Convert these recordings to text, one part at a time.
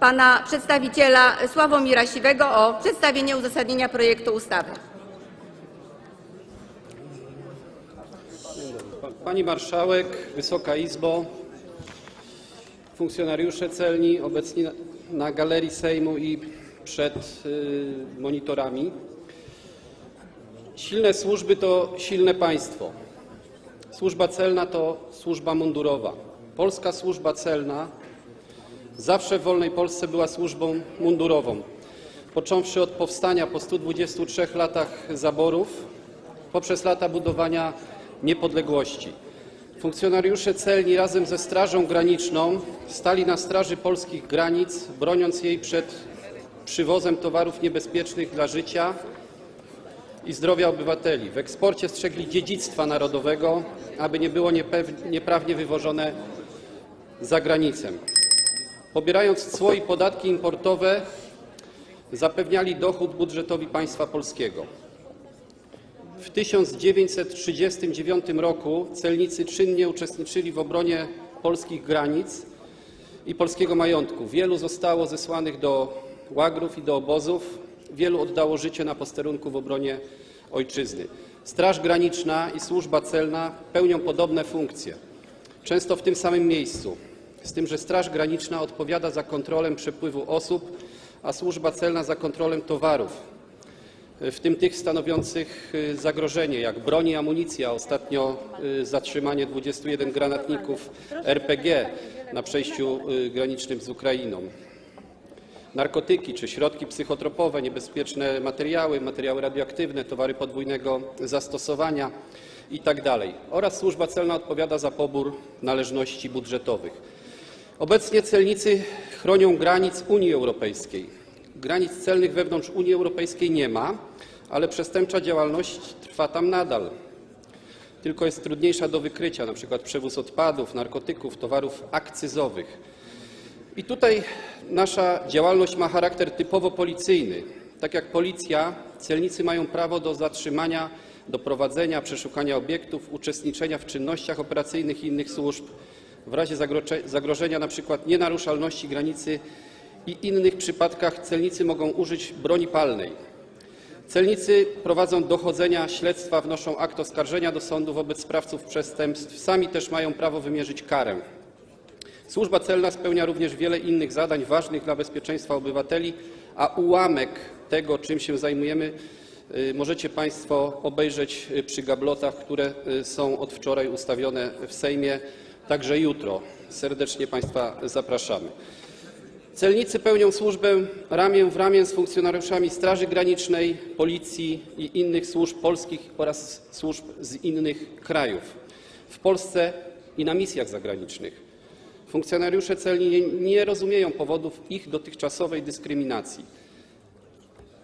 pana przedstawiciela Sławomira Siwego o przedstawienie uzasadnienia projektu ustawy. Pa- Pani Marszałek, Wysoka Izbo, funkcjonariusze celni obecni na- na galerii Sejmu i przed y, monitorami. Silne służby to silne państwo. Służba celna to służba mundurowa. Polska służba celna zawsze w wolnej Polsce była służbą mundurową. Począwszy od powstania po 123 latach zaborów, poprzez lata budowania niepodległości. Funkcjonariusze celni razem ze Strażą Graniczną stali na straży polskich granic, broniąc jej przed przywozem towarów niebezpiecznych dla życia i zdrowia obywateli. W eksporcie strzegli dziedzictwa narodowego, aby nie było nieprawnie wywożone za granicę. Pobierając cło i podatki importowe, zapewniali dochód budżetowi państwa polskiego. W 1939 roku celnicy czynnie uczestniczyli w obronie polskich granic i polskiego majątku. Wielu zostało zesłanych do łagrów i do obozów, wielu oddało życie na posterunku w obronie ojczyzny. Straż Graniczna i Służba Celna pełnią podobne funkcje, często w tym samym miejscu, z tym, że Straż Graniczna odpowiada za kontrolę przepływu osób, a Służba Celna za kontrolę towarów w tym tych stanowiących y, zagrożenie, jak broń i amunicja. Ostatnio y, zatrzymanie 21 granatników RPG na przejściu y, granicznym z Ukrainą. Narkotyki czy środki psychotropowe, niebezpieczne materiały, materiały radioaktywne, towary podwójnego zastosowania itd. Oraz Służba Celna odpowiada za pobór należności budżetowych. Obecnie celnicy chronią granic Unii Europejskiej. Granic celnych wewnątrz Unii Europejskiej nie ma, ale przestępcza działalność trwa tam nadal. Tylko jest trudniejsza do wykrycia, przykład przewóz odpadów, narkotyków, towarów akcyzowych. I tutaj nasza działalność ma charakter typowo policyjny. Tak jak policja, celnicy mają prawo do zatrzymania, do prowadzenia, przeszukania obiektów, uczestniczenia w czynnościach operacyjnych innych służb, w razie zagrożenia przykład nienaruszalności granicy i innych przypadkach celnicy mogą użyć broni palnej. Celnicy prowadzą dochodzenia, śledztwa, wnoszą akt oskarżenia do sądu wobec sprawców przestępstw. Sami też mają prawo wymierzyć karę. Służba celna spełnia również wiele innych zadań ważnych dla bezpieczeństwa obywateli, a ułamek tego, czym się zajmujemy, y, możecie Państwo obejrzeć y, przy gablotach, które y, są od wczoraj ustawione w Sejmie, także jutro. Serdecznie Państwa zapraszamy. Celnicy pełnią służbę ramię w ramię z funkcjonariuszami Straży Granicznej, Policji i innych służb polskich oraz służb z innych krajów w Polsce i na misjach zagranicznych. Funkcjonariusze celni nie, rozumieją powodów ich dotychczasowej dyskryminacji.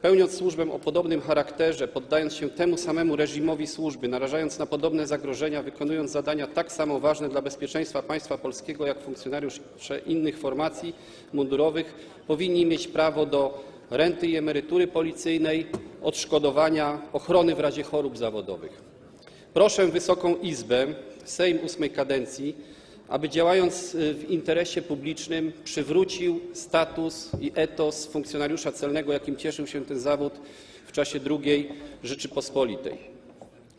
Pełniąc służbę o podobnym charakterze, poddając się temu samemu reżimowi służby, narażając na podobne zagrożenia, wykonując zadania tak samo ważne dla bezpieczeństwa państwa polskiego jak funkcjonariusze innych formacji mundurowych, powinni mieć prawo do renty i emerytury policyjnej, odszkodowania, ochrony w razie chorób zawodowych. Proszę Wysoką Izbę, Sejm ósmej kadencji, aby działając y, w interesie publicznym przywrócił status i etos funkcjonariusza celnego, jakim cieszył się ten zawód w czasie II Rzeczypospolitej.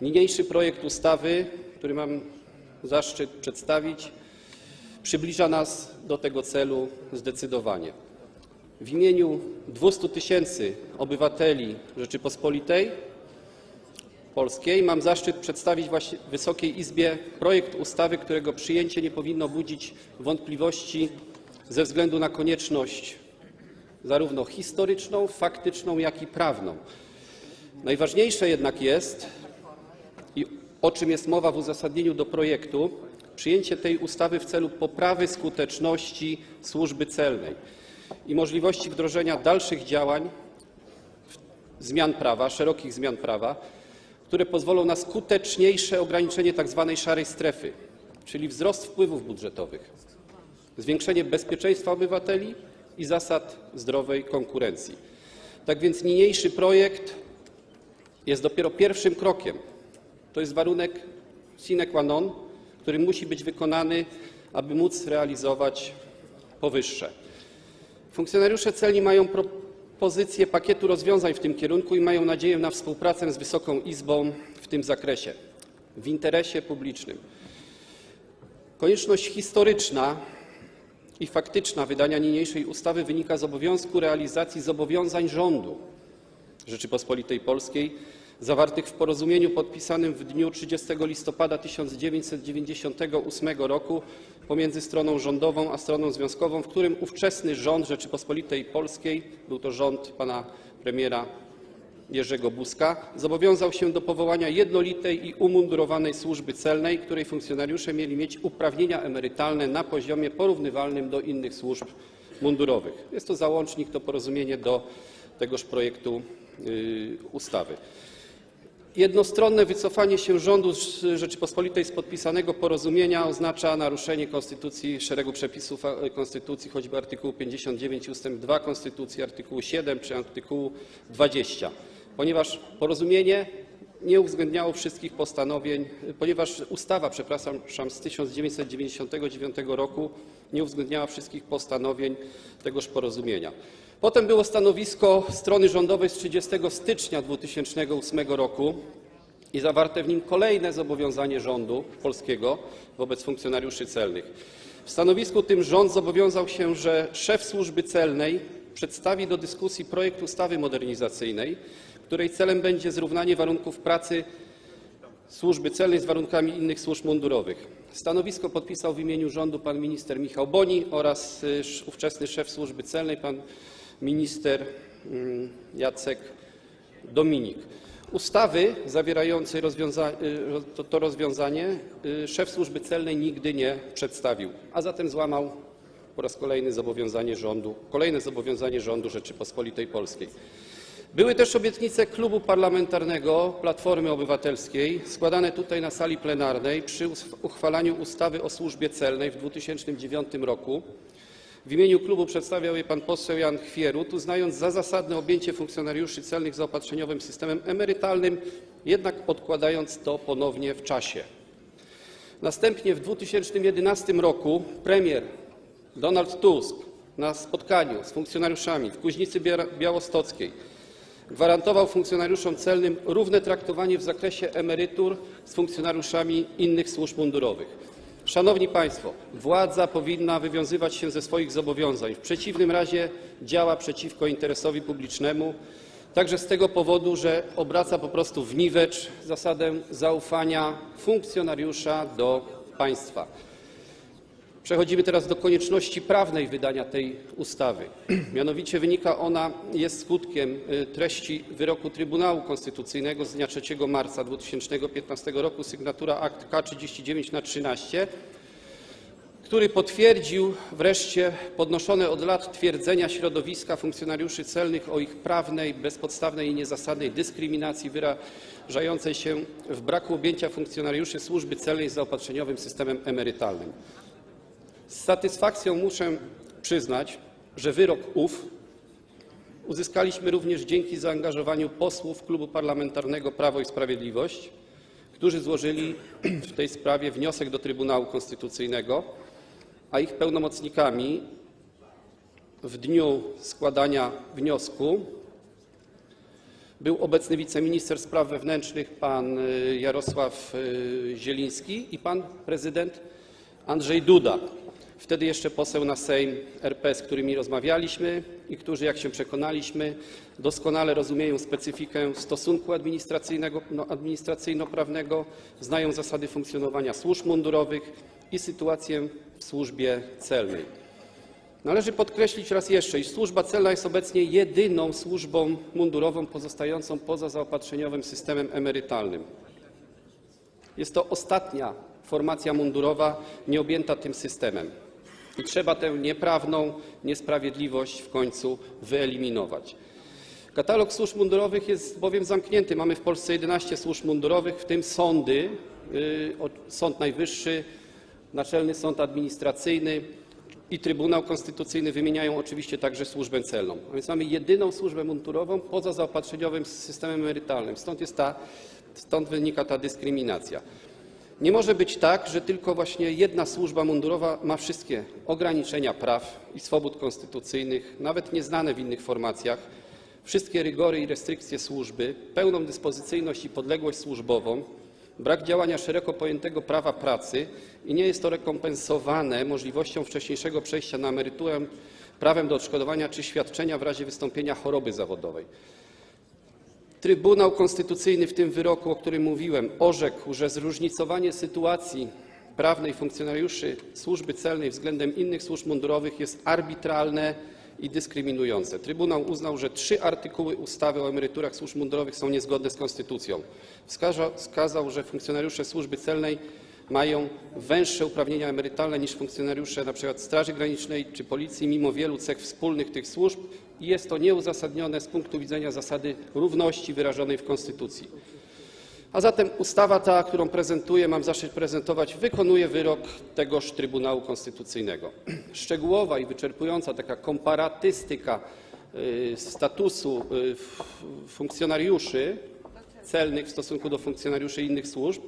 Niniejszy projekt ustawy, który mam zaszczyt przedstawić, przybliża nas do tego celu zdecydowanie. W imieniu 200 tysięcy obywateli Rzeczypospolitej Polskiej mam zaszczyt przedstawić Wysokiej Izbie projekt ustawy, którego przyjęcie nie powinno budzić wątpliwości ze względu na konieczność zarówno historyczną, faktyczną, jak i prawną. Najważniejsze jednak jest, o czym jest mowa w uzasadnieniu do projektu, przyjęcie tej ustawy w celu poprawy skuteczności służby celnej i możliwości wdrożenia dalszych działań szerokich zmian prawa, które pozwolą na skuteczniejsze ograniczenie tzw. szarej strefy, czyli wzrost wpływów budżetowych, zwiększenie bezpieczeństwa obywateli i zasad zdrowej konkurencji. Tak więc niniejszy projekt jest dopiero pierwszym krokiem. To jest warunek sine qua non, który musi być wykonany, aby móc realizować powyższe. Funkcjonariusze celni mają propozycję pakietu rozwiązań w tym kierunku i mają nadzieję na współpracę z Wysoką Izbą w tym zakresie, w interesie publicznym. Konieczność historyczna i faktyczna wydania niniejszej ustawy wynika z obowiązku realizacji zobowiązań rządu Rzeczypospolitej Polskiej zawartych w porozumieniu podpisanym w dniu 30 listopada 1998 roku pomiędzy stroną rządową a stroną związkową, w którym ówczesny rząd Rzeczypospolitej Polskiej, był to rząd pana premiera Jerzego Buzka, zobowiązał się do powołania jednolitej i umundurowanej służby celnej, której funkcjonariusze mieli mieć uprawnienia emerytalne na poziomie porównywalnym do innych służb mundurowych. Jest to załącznik, to porozumienie do tegoż projektu y, ustawy. Jednostronne wycofanie się rządu Rzeczypospolitej z podpisanego porozumienia oznacza naruszenie konstytucji, szeregu przepisów a, konstytucji, choćby artykułu 59 ust. 2 konstytucji, artykułu 7 czy artykułu 20, ponieważ porozumienie nie uwzględniało wszystkich postanowień, ponieważ ustawa, przepraszam, z 1999 roku nie uwzględniała wszystkich postanowień tegoż porozumienia. Potem było stanowisko strony rządowej z 30 stycznia 2008 roku i zawarte w nim kolejne zobowiązanie rządu polskiego wobec funkcjonariuszy celnych. W stanowisku tym rząd zobowiązał się, że szef służby celnej przedstawi do dyskusji projekt ustawy modernizacyjnej, której celem będzie zrównanie warunków pracy służby celnej z warunkami innych służb mundurowych. Stanowisko podpisał w imieniu rządu pan minister Michał Boni oraz y, ówczesny szef służby celnej pan minister mm, Jacek Dominik. Ustawy zawierającej y, to, rozwiązanie y, szef służby celnej nigdy nie przedstawił, a zatem złamał po raz kolejny zobowiązanie rządu, kolejne zobowiązanie rządu Rzeczypospolitej Polskiej. Były też obietnice Klubu Parlamentarnego Platformy Obywatelskiej składane tutaj na sali plenarnej przy uchwalaniu ustawy o służbie celnej w 2009 roku. W imieniu klubu przedstawiał je pan poseł Jan Chwierut, uznając za zasadne objęcie funkcjonariuszy celnych zaopatrzeniowym systemem emerytalnym, jednak odkładając to ponownie w czasie. Następnie w 2011 roku premier Donald Tusk na spotkaniu z funkcjonariuszami w Kuźnicy Białostockiej gwarantował funkcjonariuszom celnym równe traktowanie w zakresie emerytur z funkcjonariuszami innych służb mundurowych. Szanowni Państwo, władza powinna wywiązywać się ze swoich zobowiązań. W przeciwnym razie działa przeciwko interesowi publicznemu, także z tego powodu, że obraca po prostu w niwecz zasadę zaufania funkcjonariusza do państwa. Przechodzimy teraz do konieczności prawnej wydania tej ustawy. Mianowicie wynika ona, jest skutkiem y, treści wyroku Trybunału Konstytucyjnego z dnia 3 marca 2015 roku, sygnatura akt K39 na 13, który potwierdził wreszcie podnoszone od lat twierdzenia środowiska funkcjonariuszy celnych o ich prawnej, bezpodstawnej i niezasadnej dyskryminacji wyrażającej się w braku objęcia funkcjonariuszy służby celnej zaopatrzeniowym systemem emerytalnym. Z satysfakcją muszę przyznać, że wyrok ów uzyskaliśmy również dzięki zaangażowaniu posłów Klubu Parlamentarnego Prawo i Sprawiedliwość, którzy złożyli w tej sprawie wniosek do Trybunału Konstytucyjnego, a ich pełnomocnikami w dniu składania wniosku był obecny wiceminister spraw wewnętrznych pan y, Jarosław y, Zieliński i pan prezydent Andrzej Duda. Wtedy jeszcze poseł na Sejm RP, z którymi rozmawialiśmy i którzy, jak się przekonaliśmy, doskonale rozumieją specyfikę stosunku no, administracyjno-prawnego, znają zasady funkcjonowania służb mundurowych i sytuację w służbie celnej. Należy podkreślić raz jeszcze, iż służba celna jest obecnie jedyną służbą mundurową pozostającą poza zaopatrzeniowym systemem emerytalnym. Jest to ostatnia formacja mundurowa nieobjęta tym systemem. I trzeba tę nieprawną niesprawiedliwość w końcu wyeliminować. Katalog służb mundurowych jest bowiem zamknięty. Mamy w Polsce 11 służb mundurowych, w tym sądy, o- Sąd Najwyższy, Naczelny Sąd Administracyjny i Trybunał Konstytucyjny wymieniają oczywiście także służbę celną. A więc mamy jedyną służbę mundurową poza zaopatrzeniowym systemem emerytalnym. Stąd, jest ta, stąd wynika ta dyskryminacja. Nie może być tak, że tylko właśnie jedna służba mundurowa ma wszystkie ograniczenia praw i swobód konstytucyjnych, nawet nieznane w innych formacjach, wszystkie rygory i restrykcje służby, pełną dyspozycyjność i podległość służbową, brak działania szeroko pojętego prawa pracy i nie jest to rekompensowane możliwością wcześniejszego przejścia na emeryturę, prawem do odszkodowania czy świadczenia w razie wystąpienia choroby zawodowej. Trybunał Konstytucyjny w tym wyroku, o którym mówiłem, orzekł, że zróżnicowanie sytuacji prawnej funkcjonariuszy służby celnej względem innych służb mundurowych jest arbitralne i dyskryminujące. Trybunał uznał, że trzy artykuły ustawy o emeryturach służb mundurowych są niezgodne z konstytucją. Wskazał, że funkcjonariusze służby celnej mają węższe uprawnienia emerytalne niż funkcjonariusze np. Straży Granicznej czy Policji, mimo wielu cech wspólnych tych służb i jest to nieuzasadnione z punktu widzenia zasady równości wyrażonej w Konstytucji. A zatem ustawa ta, którą prezentuję, mam zaszczyt prezentować, wykonuje wyrok tegoż Trybunału Konstytucyjnego. Szczegółowa i wyczerpująca taka komparatystyka y, statusu y, funkcjonariuszy celnych w stosunku do funkcjonariuszy innych służb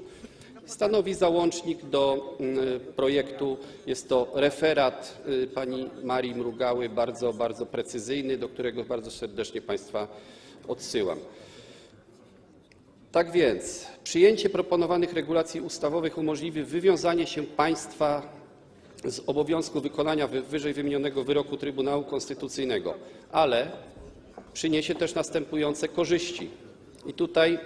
stanowi załącznik do mm, projektu. Jest to referat y, pani Marii Mrugały, bardzo, bardzo precyzyjny, do którego bardzo serdecznie Państwa odsyłam. Tak więc przyjęcie proponowanych regulacji ustawowych umożliwi wywiązanie się państwa z obowiązku wykonania wy- wyżej wymienionego wyroku Trybunału Konstytucyjnego, ale przyniesie też następujące korzyści. I tutaj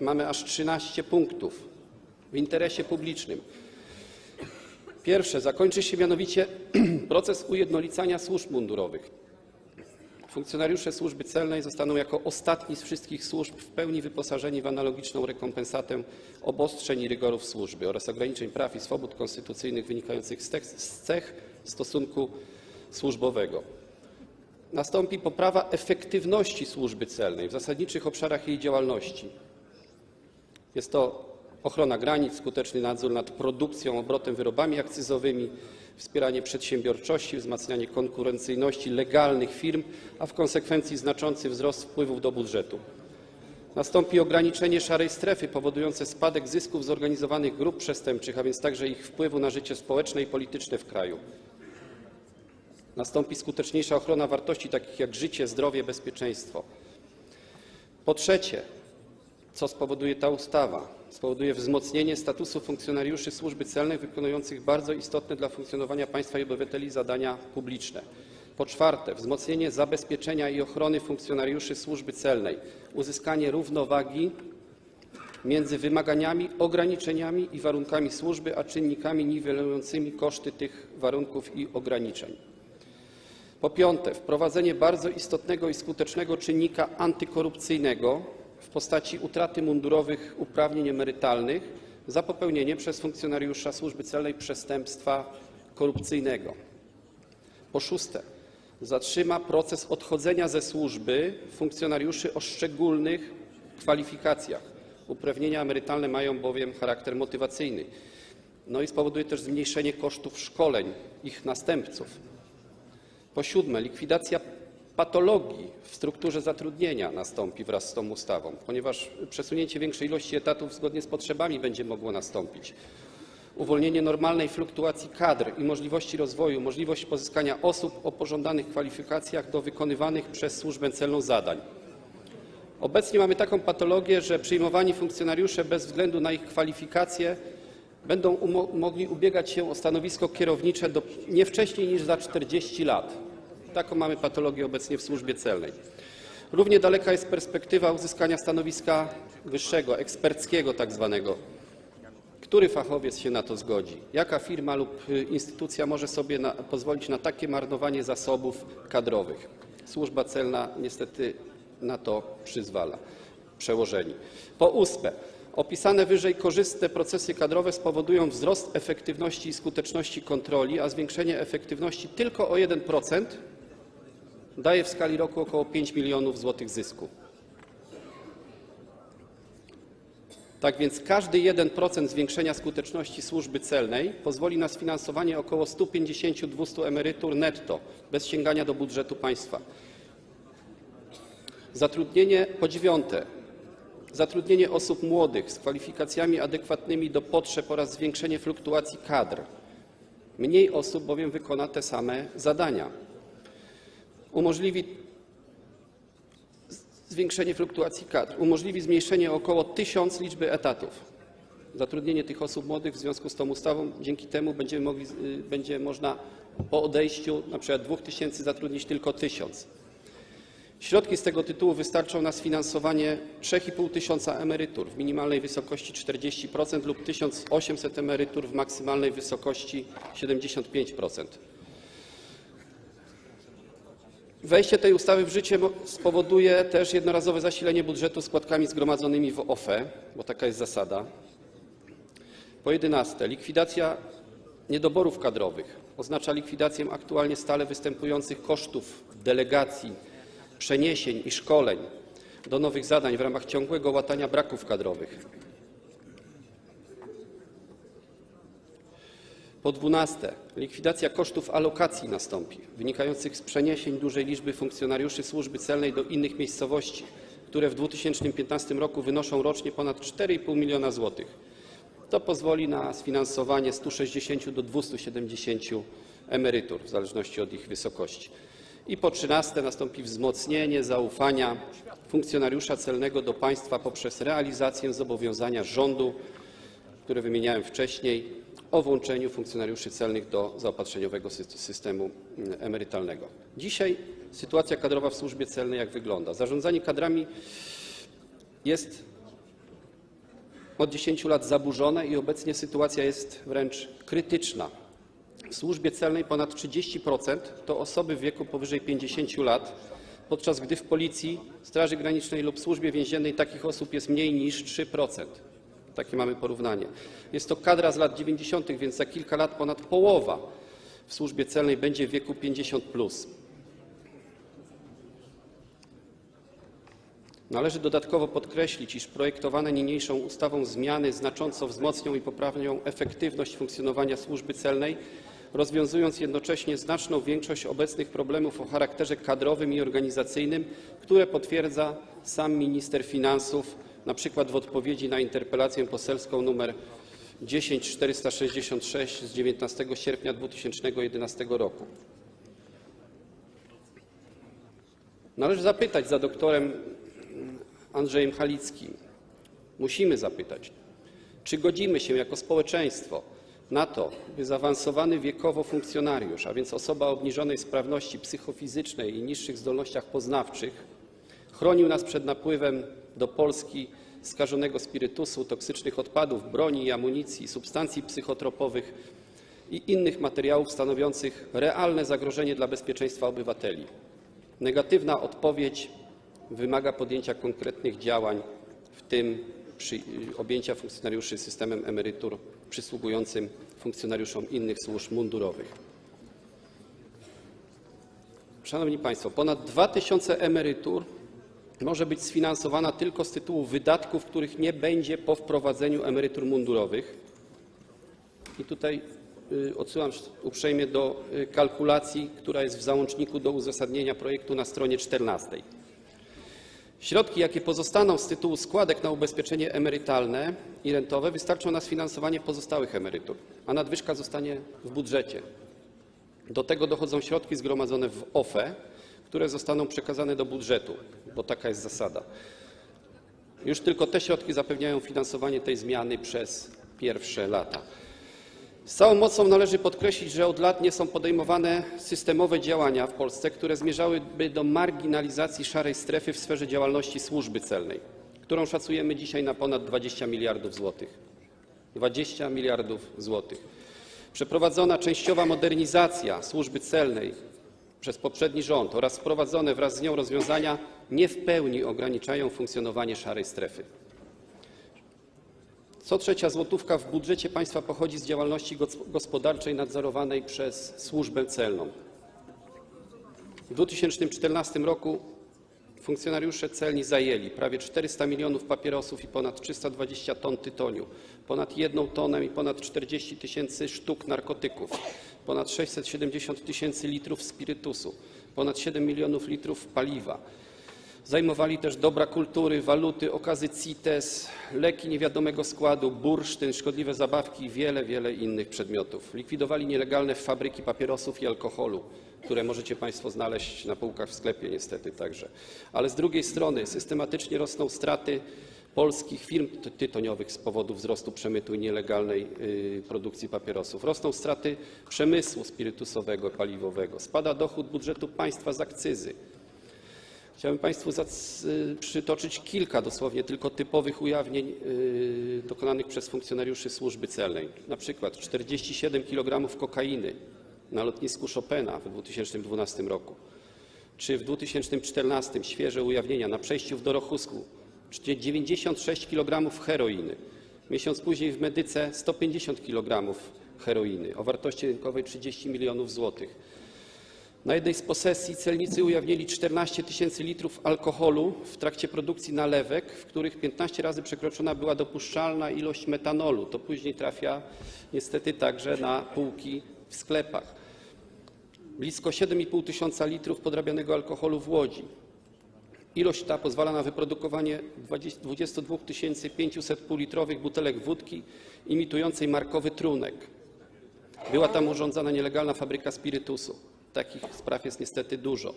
mamy aż 13 punktów w interesie publicznym. Pierwsze, zakończy się mianowicie proces ujednolicania służb mundurowych. Funkcjonariusze służby celnej zostaną jako ostatni z wszystkich służb w pełni wyposażeni w analogiczną rekompensatę obostrzeń i rygorów służby oraz ograniczeń praw i swobód konstytucyjnych wynikających z cech, stosunku służbowego. Nastąpi poprawa efektywności służby celnej w zasadniczych obszarach jej działalności. Jest to ochrona granic, skuteczny nadzór nad produkcją, obrotem wyrobami akcyzowymi, wspieranie przedsiębiorczości, wzmacnianie konkurencyjności legalnych firm, a w konsekwencji znaczący wzrost wpływów do budżetu. Nastąpi ograniczenie szarej strefy powodujące spadek zysków zorganizowanych grup przestępczych, a więc także ich wpływu na życie społeczne i polityczne w kraju. Nastąpi skuteczniejsza ochrona wartości takich jak życie, zdrowie, bezpieczeństwo. Po trzecie, co spowoduje ta ustawa? Spowoduje wzmocnienie statusu funkcjonariuszy służby celnej wykonujących bardzo istotne dla funkcjonowania państwa i obywateli zadania publiczne. Po czwarte, wzmocnienie zabezpieczenia i ochrony funkcjonariuszy służby celnej, uzyskanie równowagi między wymaganiami, ograniczeniami i warunkami służby, a czynnikami niwelującymi koszty tych warunków i ograniczeń. Po piąte, wprowadzenie bardzo istotnego i skutecznego czynnika antykorupcyjnego postaci utraty mundurowych uprawnień emerytalnych za popełnienie przez funkcjonariusza służby celnej przestępstwa korupcyjnego. Po szóste, zatrzyma proces odchodzenia ze służby funkcjonariuszy o szczególnych kwalifikacjach. Uprawnienia emerytalne mają bowiem charakter motywacyjny. No i spowoduje też zmniejszenie kosztów szkoleń ich następców. Po siódme, likwidacja patologii w strukturze zatrudnienia nastąpi wraz z tą ustawą, ponieważ przesunięcie większej ilości etatów zgodnie z potrzebami będzie mogło nastąpić. Uwolnienie normalnej fluktuacji kadr i możliwości rozwoju, możliwość pozyskania osób o pożądanych kwalifikacjach do wykonywanych przez służbę celną zadań. Obecnie mamy taką patologię, że przyjmowani funkcjonariusze bez względu na ich kwalifikacje będą mogli ubiegać się o stanowisko kierownicze nie wcześniej niż za 40 lat. Taką mamy patologię obecnie w służbie celnej. Równie daleka jest perspektywa uzyskania stanowiska wyższego, eksperckiego tak zwanego. Który fachowiec się na to zgodzi? Jaka firma lub y, instytucja może sobie na, pozwolić na takie marnowanie zasobów kadrowych? Służba celna niestety na to przyzwala. Przełożeni. Po ósme, opisane wyżej korzystne procesy kadrowe spowodują wzrost efektywności i skuteczności kontroli, a zwiększenie efektywności tylko o 1% daje w skali roku około 5 milionów złotych zysku. Tak więc każdy 1% zwiększenia skuteczności służby celnej pozwoli na sfinansowanie około 150-200 emerytur netto bez sięgania do budżetu państwa. Zatrudnienie po dziewiąte. zatrudnienie osób młodych z kwalifikacjami adekwatnymi do potrzeb oraz zwiększenie fluktuacji kadr. Mniej osób bowiem wykona te same zadania. Umożliwi zwiększenie fluktuacji kadr, umożliwi zmniejszenie około 1000 liczby etatów. Zatrudnienie tych osób młodych w związku z tą ustawą, dzięki temu będziemy mogli, y, będzie można po odejściu przykład 2000 zatrudnić tylko 1000. Środki z tego tytułu wystarczą na sfinansowanie 3,5 tysiąca emerytur w minimalnej wysokości 40% lub 1800 emerytur w maksymalnej wysokości 75%. Wejście tej ustawy w życie spowoduje też jednorazowe zasilenie budżetu składkami zgromadzonymi w OFE, bo taka jest zasada. Po jedenaste, likwidacja niedoborów kadrowych oznacza likwidację aktualnie stale występujących kosztów delegacji, przeniesień i szkoleń do nowych zadań w ramach ciągłego łatania braków kadrowych. Po dwunaste, likwidacja kosztów alokacji nastąpi, wynikających z przeniesień dużej liczby funkcjonariuszy służby celnej do innych miejscowości, które w 2015 roku wynoszą rocznie ponad 4,5 miliona złotych. To pozwoli na sfinansowanie 160 do 270 emerytur w zależności od ich wysokości. I po trzynaste nastąpi wzmocnienie zaufania funkcjonariusza celnego do państwa poprzez realizację zobowiązania rządu, które wymieniałem wcześniej, o włączeniu funkcjonariuszy celnych do zaopatrzeniowego sy- systemu mm, emerytalnego. Dzisiaj sytuacja kadrowa w służbie celnej jak wygląda? Zarządzanie kadrami jest od 10 lat zaburzone i obecnie sytuacja jest wręcz krytyczna. W służbie celnej ponad 30% to osoby w wieku powyżej 50 lat, podczas gdy w Policji, Straży Granicznej lub Służbie Więziennej takich osób jest mniej niż 3%. Takie mamy porównanie. Jest to kadra z lat 90., więc za kilka lat ponad połowa w służbie celnej będzie w wieku 50+. Plus. Należy dodatkowo podkreślić, iż projektowane niniejszą ustawą zmiany znacząco wzmocnią i poprawią efektywność funkcjonowania służby celnej, rozwiązując jednocześnie znaczną większość obecnych problemów o charakterze kadrowym i organizacyjnym, które potwierdza sam minister finansów, na przykład w odpowiedzi na interpelację poselską nr 10466 z 19 sierpnia 2011 roku. Należy zapytać za doktorem Andrzejem Halickim. Musimy zapytać, czy godzimy się jako społeczeństwo na to, by zaawansowany wiekowo funkcjonariusz, a więc osoba o obniżonej sprawności psychofizycznej i niższych zdolnościach poznawczych, chronił nas przed napływem do Polski skażonego spirytusu, toksycznych odpadów, broni i amunicji, substancji psychotropowych i innych materiałów stanowiących realne zagrożenie dla bezpieczeństwa obywateli. Negatywna odpowiedź wymaga podjęcia konkretnych działań, w tym objęcia funkcjonariuszy systemem emerytur przysługującym funkcjonariuszom innych służb mundurowych. Szanowni Państwo, ponad 2000 emerytur może być sfinansowana tylko z tytułu wydatków, których nie będzie po wprowadzeniu emerytur mundurowych. I tutaj y, odsyłam uprzejmie do y, kalkulacji, która jest w załączniku do uzasadnienia projektu na stronie 14. Środki, jakie pozostaną z tytułu składek na ubezpieczenie emerytalne i rentowe, wystarczą na sfinansowanie pozostałych emerytur, a nadwyżka zostanie w budżecie. Do tego dochodzą środki zgromadzone w OFE, które zostaną przekazane do budżetu, bo taka jest zasada. Już tylko te środki zapewniają finansowanie tej zmiany przez pierwsze lata. Z całą mocą należy podkreślić, że od lat nie są podejmowane systemowe działania w Polsce, które zmierzałyby do marginalizacji szarej strefy w sferze działalności służby celnej, którą szacujemy dzisiaj na ponad 20 miliardów złotych. 20 miliardów złotych. Przeprowadzona częściowa modernizacja służby celnej przez poprzedni rząd oraz wprowadzone wraz z nią rozwiązania nie w pełni ograniczają funkcjonowanie szarej strefy. Co trzecia złotówka w budżecie państwa pochodzi z działalności gos- gospodarczej nadzorowanej przez służbę celną. W 2014 roku funkcjonariusze celni zajęli prawie 400 milionów papierosów i ponad 320 ton tytoniu, ponad 1 tonę i ponad 40 tysięcy sztuk narkotyków, ponad 670 tysięcy litrów spirytusu, ponad 7 milionów litrów paliwa, Zajmowali też dobra kultury, waluty, okazy CITES, leki niewiadomego składu, bursztyn, szkodliwe zabawki i wiele, wiele innych przedmiotów. Likwidowali nielegalne fabryki papierosów i alkoholu, które możecie Państwo znaleźć na półkach w sklepie niestety także. Ale z drugiej strony systematycznie rosną straty polskich firm ty- tytoniowych z powodu wzrostu przemytu i nielegalnej y, produkcji papierosów. Rosną straty przemysłu spirytusowego, paliwowego. Spada dochód budżetu państwa z akcyzy. Chciałbym Państwu y, przytoczyć kilka dosłownie tylko typowych ujawnień y, dokonanych przez funkcjonariuszy służby celnej. Na przykład 47 kg kokainy na lotnisku Chopina w 2012 roku, czy w 2014 świeże ujawnienia na przejściu w Dorochusku 96 kg heroiny. Miesiąc później w Medyce 150 kg heroiny o wartości rynkowej 30 milionów złotych. Na jednej z posesji celnicy ujawnili 14 tysięcy litrów alkoholu w trakcie produkcji nalewek, w których 15 razy przekroczona była dopuszczalna ilość metanolu. To później trafia niestety także na półki w sklepach. Blisko 7,5 tysiąca litrów podrabianego alkoholu w Łodzi. Ilość ta pozwala na wyprodukowanie 20 22 500 półlitrowych butelek wódki imitującej markowy trunek. Była tam urządzana nielegalna fabryka spirytusu. Takich spraw jest niestety dużo.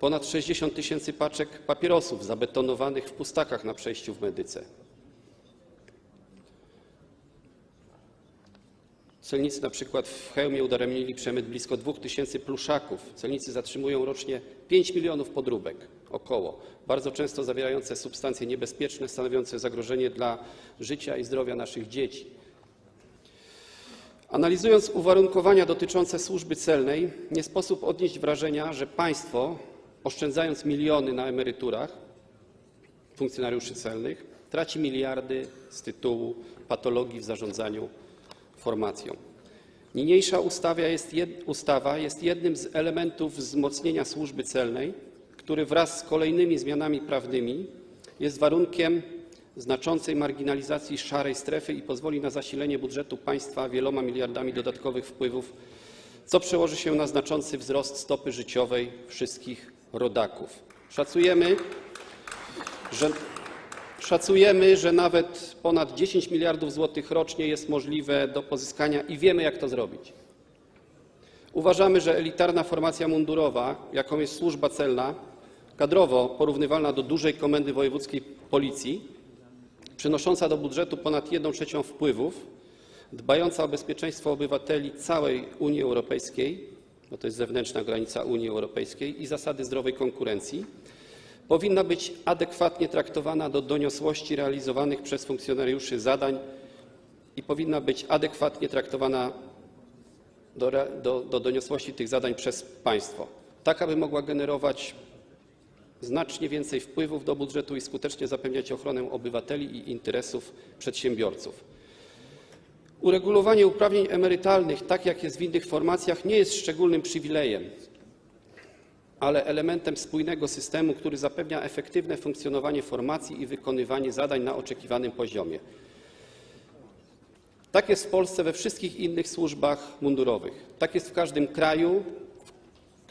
Ponad 60 tysięcy paczek papierosów zabetonowanych w pustakach na przejściu w Medyce. Celnicy na przykład w Chełmie udaremnili przemyt blisko 2 tysięcy pluszaków. Celnicy zatrzymują rocznie 5 milionów podróbek około, bardzo często zawierające substancje niebezpieczne, stanowiące zagrożenie dla życia i zdrowia naszych dzieci. Analizując uwarunkowania dotyczące służby celnej, nie sposób odnieść wrażenia, że państwo, oszczędzając miliony na emeryturach funkcjonariuszy celnych, traci miliardy z tytułu patologii w zarządzaniu formacją. Niniejsza ustawa jest, jednym z elementów wzmocnienia służby celnej, który wraz z kolejnymi zmianami prawnymi jest warunkiem znaczącej marginalizacji szarej strefy i pozwoli na zasilenie budżetu państwa wieloma miliardami dodatkowych wpływów, co przełoży się na znaczący wzrost stopy życiowej wszystkich rodaków. Szacujemy, że Szacujemy, że nawet ponad 10 miliardów złotych rocznie jest możliwe do pozyskania i wiemy, jak to zrobić. Uważamy, że elitarna formacja mundurowa, jaką jest służba celna, kadrowo porównywalna do dużej komendy wojewódzkiej policji, przynosząca do budżetu ponad 1 trzecią wpływów, dbająca o bezpieczeństwo obywateli całej Unii Europejskiej, bo to jest zewnętrzna granica Unii Europejskiej i zasady zdrowej konkurencji, powinna być adekwatnie traktowana do doniosłości realizowanych przez funkcjonariuszy zadań i powinna być adekwatnie traktowana do, do, do doniosłości tych zadań przez państwo, tak aby mogła generować znacznie więcej wpływów do budżetu i skutecznie zapewniać ochronę obywateli i interesów przedsiębiorców. Uregulowanie uprawnień emerytalnych, tak jak jest w innych formacjach, nie jest szczególnym przywilejem, ale elementem spójnego systemu, który zapewnia efektywne funkcjonowanie formacji i wykonywanie zadań na oczekiwanym poziomie. Tak jest w Polsce we wszystkich innych służbach mundurowych. Tak jest w każdym kraju,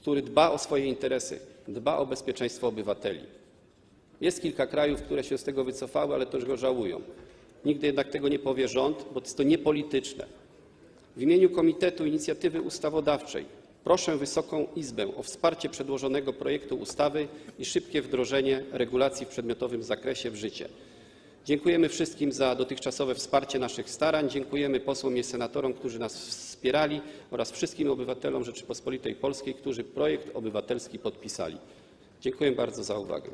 który dba o swoje interesy, dba o bezpieczeństwo obywateli. Jest kilka krajów, które się z tego wycofały, ale też go żałują. Nigdy jednak tego nie powie rząd, bo jest to niepolityczne. W imieniu Komitetu Inicjatywy Ustawodawczej proszę Wysoką Izbę o wsparcie przedłożonego projektu ustawy i szybkie wdrożenie regulacji w przedmiotowym zakresie w życie. Dziękujemy wszystkim za dotychczasowe wsparcie naszych starań. Dziękujemy posłom i senatorom, którzy nas wspierali oraz wszystkim obywatelom Rzeczypospolitej Polskiej, którzy projekt obywatelski podpisali. Dziękuję bardzo za uwagę.